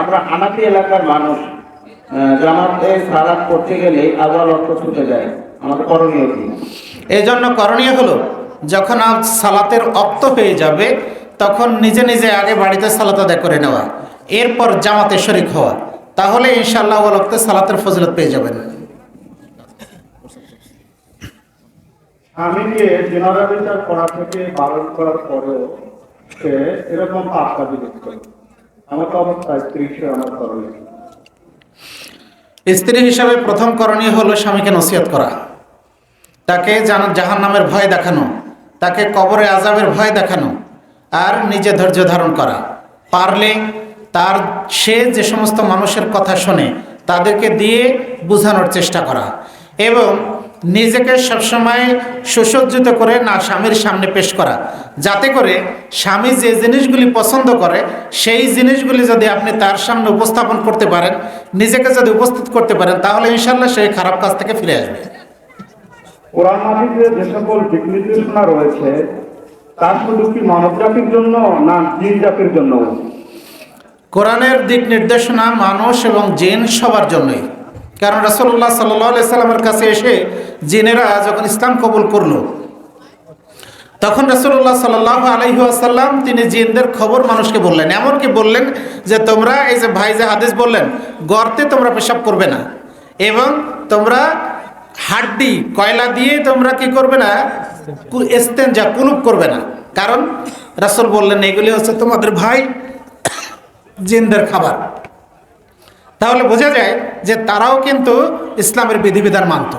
আমরা হানাফি এলাকার মানুষ। জামাতে সালাদ করতে গেলে আবার অর্থ ছুটে যায়। আমাদের করণীয় কি? এই জন্য করণীয় হলো যখন সালাতের অক্ত হয়ে যাবে তখন নিজে নিজে আগে বাড়িতে সালাত আদায় করে নেওয়া এরপর জামাতে শরিক হওয়া। তাহলে ইনশাআল্লাহ ওয়ালক্তে সালাতের ফজিলত পেয়ে যাবেন। স্বামীকে জেনারা বিচার করা থেকে বারণ করার পরেও সে এরকম পাপ কাজে লিপ্ত। স্ত্রী হিসাবে প্রথম করণীয় হলো স্বামীকে নসিহত করা। তাকে জাহান নামের ভয় দেখানো, তাকে কবরে আজাবের ভয় দেখানো, আর নিজে ধৈর্য ধারণ করা। পারলে তার, সে যে সমস্ত মানুষের কথা শোনে, তাদেরকে দিয়ে বোঝানোর চেষ্টা করা। এবং নিজেকে সবসময় সুসজ্জিত করে না স্বামীর সামনে পেশ করা। যাতে করে স্বামী যে জিনিসগুলি পছন্দ করে সেই জিনিসগুলি যদি আপনি তার সামনে উপস্থাপন করতে পারেন নিজেকে যদি উপস্থিত করতে পারেন তাহলে ইনশাল্লাহ সেই খারাপ কাজ থেকে ফিরে আসবে। কোরআন যে সকল দিক নির্দেশনা রয়েছে শুধু কি মানব জাতির জন্য না জিন জাতির জন্য কোরআনের দিক নির্দেশনা মানুষ এবং জিন সবার জন্যই। কারণ রাসুল্লাহ সাল্লাহ সাল্লামের কাছে এসে জিনেরা যখন ইসলাম কবুল করল, তখন রাসুল্লাহ সাল্লাহ আলহি আসাল্লাম তিনি জিনদের খবর মানুষকে বললেন। এমনকি বললেন যে, তোমরা এই যে ভাই যে হাদিস বললেন, গর্তে তোমরা পেশাব করবে না এবং তোমরা হাড্ডি, কয়লা দিয়ে তোমরা কি করবে না? এস্তেঞ্জা কুলুপ করবে না। কারণ রাসুল বললেন, এগুলি হচ্ছে তোমাদের ভাই জিনদের খাবার। তাহলে বোঝা যায় যে তারাও কিন্তু ইসলামের বিধিবিধান মানত।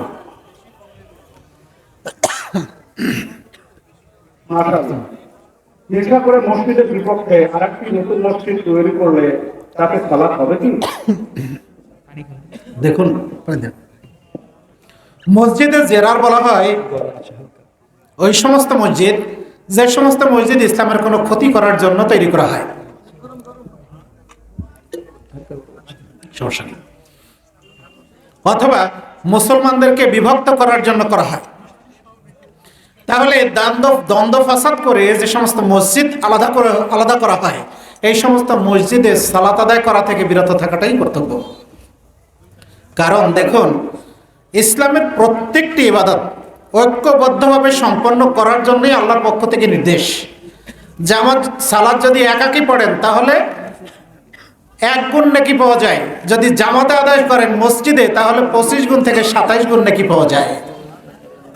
করে মসজিদের বিপক্ষে আর একটি নতুন মসজিদ তৈরি করলে তাতে সালাত হবে কি? দেখুন মসজিদে জেরার বলা হয় ওই সমস্ত মসজিদ যে সমস্ত মসজিদ ইসলামের কোনো ক্ষতি করার জন্য তৈরি করা হয়। সমস্যা নেই। অথবা মুসলমানদেরকে বিভক্ত করার জন্য করা হয়। তাহলে দ্বন্দ্ব দ্বন্দ্ব ফাসাদ করে যে সমস্ত মসজিদ আলাদা করে, আলাদা করা হয়, এই সমস্ত মসজিদে সালাত আদায় করা থেকে বিরত থাকাটাই কর্তব্য। কারণ দেখুন, ইসলামের প্রত্যেকটি ইবাদত ঐক্যবদ্ধভাবে সম্পন্ন করার জন্যই আল্লাহর পক্ষ থেকে নির্দেশ। জামাত সালাদ যদি একাকি পড়েন, তাহলে এক গুণ নাকি পাওয়া যায়? যদি জামাতে আদায় করেন মসজিদে, তাহলে পঁচিশ গুণ থেকে সাতাইশ গুণ নাকি পাওয়া যায়?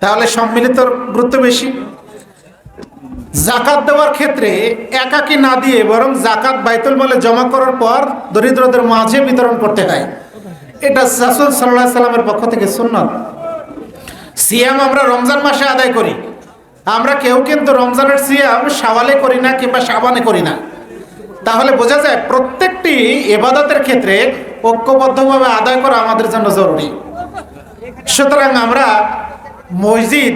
তাহলে সম্মিলিত গুরুত্ব বেশি। জাকাত দেওয়ার ক্ষেত্রে একাকি না দিয়ে বরং জাকাত বাইতুল মালে জমা করার পর দরিদ্রদের মাঝে বিতরণ করতে হয়। এটা রাসূল সাল্লাহ সাল্লামের পক্ষ থেকে সুন্নত। সিয়াম আমরা রমজান মাসে আদায় করি। আমরা কেউ কিন্তু রমজানের সিয়াম সাওয়ালে করি না কিংবা সাবানে করি না। তাহলে বোঝা যায় প্রত্যেকটি এবাদতের ক্ষেত্রে ঐক্যবদ্ধভাবে আদায় করা আমাদের জন্য জরুরি। সুতরাং আমরা মসজিদ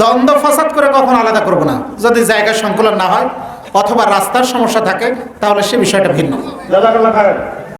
দ্বন্দ্ব ফসাদ করে কখনো আলাদা করব না। যদি জায়গা সংকুলন না হয় অথবা রাস্তার সমস্যা থাকে, তাহলে সে বিষয়টা ভিন্ন।